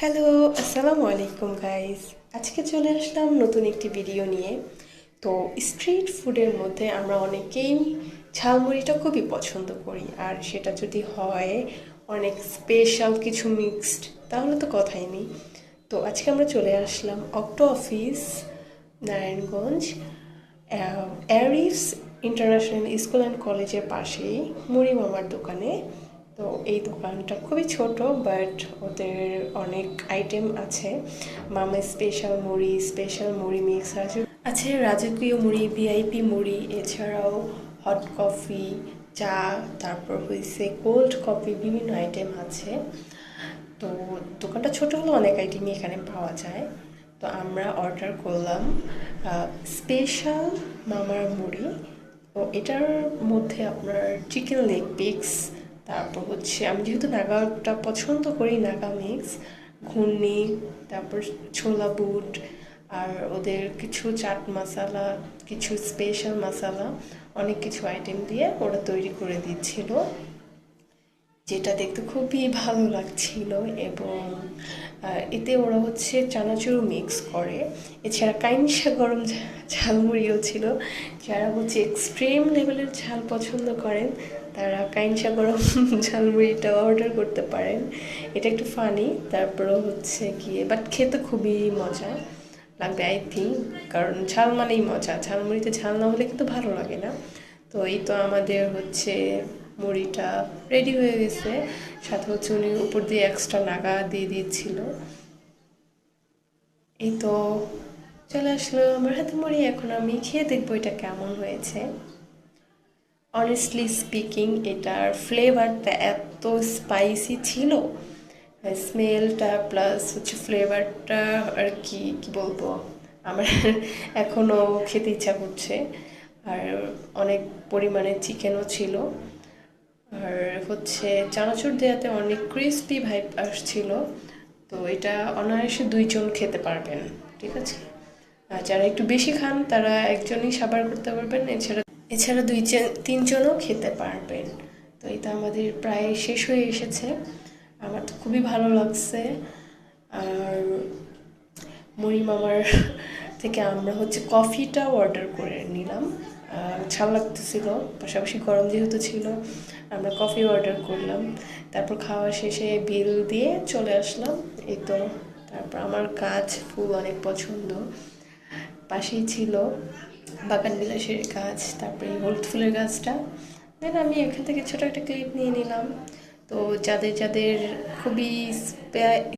Hello আসসালামু আলাইকুম guys আজকে চলে আসলাম নতুন একটি ভিডিও নিয়ে। তো স্ট্রিট ফুডের মধ্যে আমরা অনেকেই ঝালমুড়িটা খুবই পছন্দ করি, আর সেটা যদি হয় অনেক স্পেশাল কিছু মিক্সড তাহলে তো কথাই নেই। তো আজকে আমরা চলে আসলাম octo office Narayanganj Aris international school and কলেজের পাশেই মুড়ি মামার দোকানে। তো এই দোকানটা খুবই ছোট বাট ওদের অনেক আইটেম আছে। মামা স্পেশাল মুড়ি স্পেশাল মুড়ি মিক্স আছে। আছে রাজকীয় মুড়ি ভিআইপি মুড়ি, এছাড়াও হট কফি চা, তারপর হয়েছে কোল্ড কফি বিভিন্ন আইটেম আছে। তো দোকানটা ছোট হলেও অনেক আইটেমই এখানে পাওয়া যায়। তো আমরা অর্ডার করলাম স্পেশাল মামার মুড়ি। তো এটার মধ্যে আপনার চিকেন লেগ পিক্স তারপর হচ্ছে আমি যেহেতু নাগাটা পছন্দ করি নাগা মিক্স, ঘূর্ণি, তারপর ছোলা বুট আর ওদের কিছু চাট মশালা, কিছু স্পেশাল মশালা, অনেক কিছু আইটেম দিয়ে ওরা তৈরি করে দিচ্ছিল। যেটা দেখতে খুবই ভালো লাগছিল এবং এতে ওরা হচ্ছে চানাচুর মিক্স করে। এছাড়া কাইনসা গরম ঝালমুড়িও ছিল। যারা হচ্ছে এক্সট্রিম লেভেলের ঝাল পছন্দ করেন, তারা কাইনসা গরম ঝালমুড়িটা অর্ডার করতে পারেন। এটা একটু ফানি তারপরেও হচ্ছে গিয়ে বাট খেতে খুবই মজা লাগবে আই থিঙ্ক কারণ ঝাল মানেই মজা। ঝালমুড়িতে ঝাল না হলে কিন্তু ভালো লাগে না। তো এই তো আমাদের হচ্ছে মুড়িটা রেডি হয়ে গেছে। সাথে হচ্ছে উনি উপর দিয়ে এক্সট্রা নাগা দিয়ে দিচ্ছিল এই তো চলে আসলো আমার হাতে মুড়ি, এখন আমি খেয়ে দেখব এটা কেমন হয়েছে। অনেস্টলি স্পিকিং এটার ফ্লেভারটা এত স্পাইসি ছিল। স্মেলটা প্লাস হচ্ছে ফ্লেভারটা আর কি কি বলব? আমার এখনও খেতে ইচ্ছা করছে। আর অনেক পরিমাণে চিকেনও ছিল। আর হচ্ছে চানাচুর দেওয়াতে অনেক ক্রিস্পি ভাইব আসছিল। তো এটা অনায়াসে দুইজন খেতে পারবেন, ঠিক আছে? আর যারা একটু বেশি খান, তারা একজনই সাবার করতে পারবেন। এছাড়া এছাড়া দুই জন- তিনজনও খেতে পারবেন। তো এটা আমাদের প্রায় শেষ হয়ে এসেছে। আমার তো খুবই ভালো লাগছে। আর মুড়ি মামার থেকে আমরা হচ্ছে কফিটা অর্ডার করে নিলাম। ঝাল লাগতেছিল, পাশাপাশি গরম যেহেতু ছিল। আমরা কফি অর্ডার করলাম। তারপর খাওয়া শেষে বিল দিয়ে চলে আসলাম। এই তো, তারপর আমার গাছ ফুল অনেক পছন্দ। পাশেই ছিল বাগান বিলাসের গাছ তারপরে হলুদ ফুলের গাছটা। দেন আমি এখান থেকে ছোটো একটা ক্লিপ নিয়ে নিলাম। তো যাদের যাদের খুবই